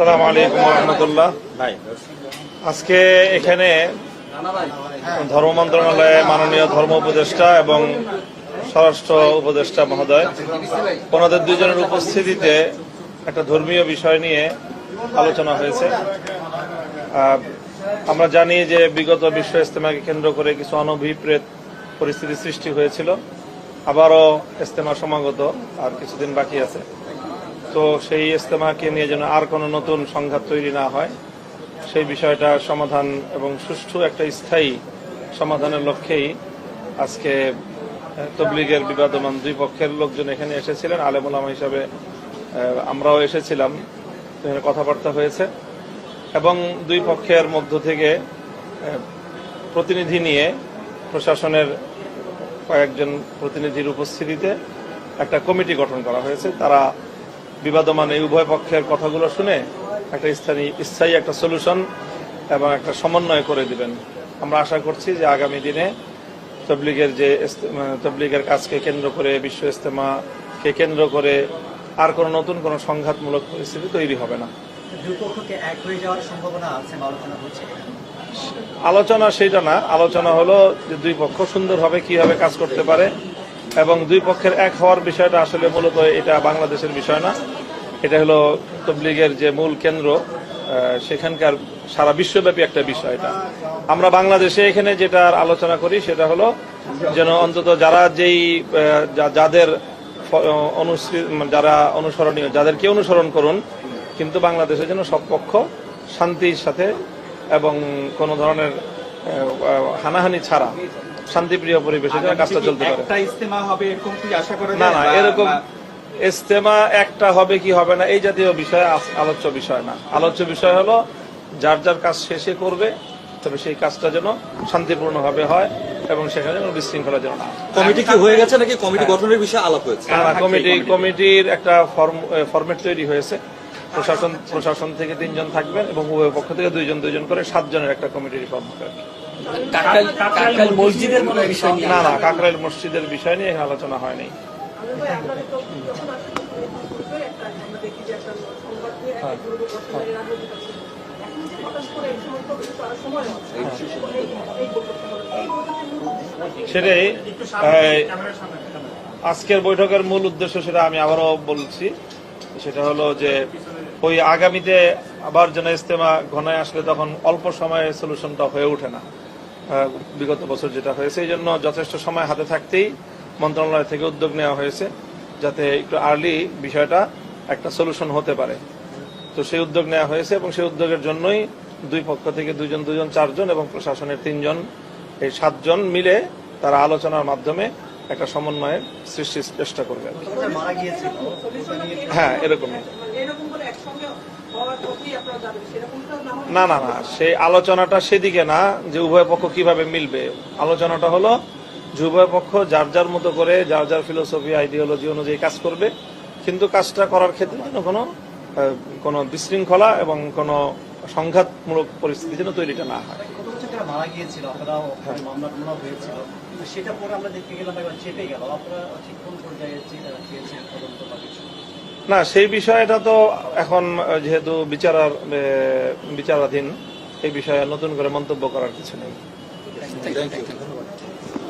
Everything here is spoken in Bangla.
আলাইকুম রহমতুল্লাহ আজকে এখানে ধর্ম মন্ত্রণালয়ে মাননীয় ধর্ম উপদেষ্টা এবং স্বরাষ্ট্র উপদেষ্টা মহোদয়, ওনাদের দুজনের উপস্থিতিতে একটা ধর্মীয় বিষয় নিয়ে আলোচনা হয়েছে। আমরা জানি যে বিগত বিশ্ব ইস্তেমাকে কেন্দ্র করে কিছু অনভিপ্রেত পরিস্থিতি সৃষ্টি হয়েছিল। আবারও ইস্তেমা সমাগত আর কিছুদিন বাকি আছে। তো সেই ইজতেমাকে নিয়ে যেন আর কোনো নতুন সংঘাত তৈরি না হয়, সেই বিষয়টা সমাধান এবং সুষ্ঠু একটা স্থায়ী সমাধানের লক্ষ্যেই আজকে তবলিগের বিবাদমান দুই পক্ষের লোকজন এখানে এসেছিলেন। আলেমুলামা হিসাবে আমরাও এসেছিলাম। এখানে কথাবার্তা হয়েছে। এবং দুই পক্ষের মধ্য থেকে প্রতিনিধি নিয়ে প্রশাসনের কয়েকজন প্রতিনিধির উপস্থিতিতে একটা কমিটি গঠন করা হয়েছে। তারা বিবাদমান এই উভয় পক্ষের কথাগুলো শুনে একটা স্থানীয় স্থায়ী একটা সলিউশন এবং একটা সমন্বয় করে দিবেন। আমরা আশা করছি যে আগামী দিনে তবলিগের যে মানে তবলিগের কাজকে কেন্দ্র করে বিশ্ব ইস্তেমাকে কেন্দ্র করে আর কোনো নতুন কোনো সংঘাতমূলক পরিস্থিতি তৈরি হবে না। আলোচনা সেটা না আলোচনা হলো যে দুই পক্ষ সুন্দরভাবে কীভাবে কাজ করতে পারে এবং দুই পক্ষের এক হওয়ার বিষয়টা আসলে মূলত এটা বাংলাদেশের বিষয় না। এটা হলো তবলিগের যে মূল কেন্দ্র সেখানকার সারা বিশ্বব্যাপী একটা বিষয় এটা। আমরা বাংলাদেশে এখানে যেটা আলোচনা করি সেটা হলো যেন অন্তত যারা যেই যাদের মানে যারা অনুসরণীয়, যাদেরকে অনুসরণ করুন, কিন্তু বাংলাদেশে যেন সব পক্ষ শান্তির সাথে এবং কোনো ধরনের হানাহানি ছাড়া শান্তিপ্রিয় পরিবেশে যেন কাজটা চলতে পারে। না না এরকম ইস্তেমা একটা হবে কি হবে না এই জাতীয় বিষয় আলোচ্য বিষয় না। আলোচ্য বিষয় হলো যার যার কাজ শেষে করবে তবে সেই কাজটা যেন শান্তিপূর্ণভাবে হয় এবং সেখানে যেন বিশৃঙ্খলা যেন না কমিটি কি হয়ে গেছে নাকি? কমিটি গঠনের বিষয়ে আলাপ হয়েছে। কমিটি কমিটির একটা ফরম্যাট তৈরি হয়েছে। প্রশাসন প্রশাসন থেকে তিনজন থাকবেন এবং উভয় পক্ষ থেকে দুইজন দুইজন করে সাতজনের একটা কমিটি রিফর্ম হবে বিষয় না না কাকরাইল মসজিদের বিষয় নিয়ে আলোচনা হয়নি? সেটাই। আজকের বৈঠকের মূল উদ্দেশ্য সেটা আমি আবারও বলছি সেটা হলো যে ওই আগামীতে আবার যেন ইস্তেমা ঘনায় আসলে তখন অল্প সময়ে সলিউশনটা হয়ে ওঠে না। বিগত বছর যেটা হয়েছে এই জন্য যথেষ্ট সময় হাতে থাকতেই মন্ত্রণালয় থেকে উদ্যোগ নেওয়া হয়েছে যাতে একটু আর্লি বিষয়টা একটা সলিউশন হতে পারে। তো সেই উদ্যোগ নেওয়া হয়েছে এবং সেই উদ্যোগের জন্যই দুই পক্ষ থেকে দুজন দুজন চারজন এবং প্রশাসনের তিনজন এই সাতজন মিলে তারা আলোচনার মাধ্যমে একটা সমন্বয়ের সৃষ্টির চেষ্টা করবে। হ্যাঁ এরকমই। না না না না সেই আলোচনাটা সেদিকে না যে উভয় পক্ষ কীভাবে মিলবে। আলোচনাটা হলো যে উভয় পক্ষ যার যার মতো করে যার যার ফিলোসফি আইডিওলজি অনুযায়ী কাজ করবে কিন্তু কাজটা করার ক্ষেত্রে যেন কোনো কোনো বিশৃঙ্খলা এবং কোনো সংঘাতমূলক পরিস্থিতি যেন তৈরিটা না হয়। কত বছর ধরে মারা গিয়েছিল আপনারাও মামলা টামলা হয়েছিল। সেটা পরে আমরা দেখতে গেলাম এবার চেপে গেল। আপনারা ঠিক কোন পর্যায়ে চেয়েছেন তদন্ত বা কিছু? না, সেই বিষয়টা তো এখন যেহেতু বিচারার বিচারাধীন, এই বিষয়ে নতুন করে মন্তব্য করার কিছু নেই।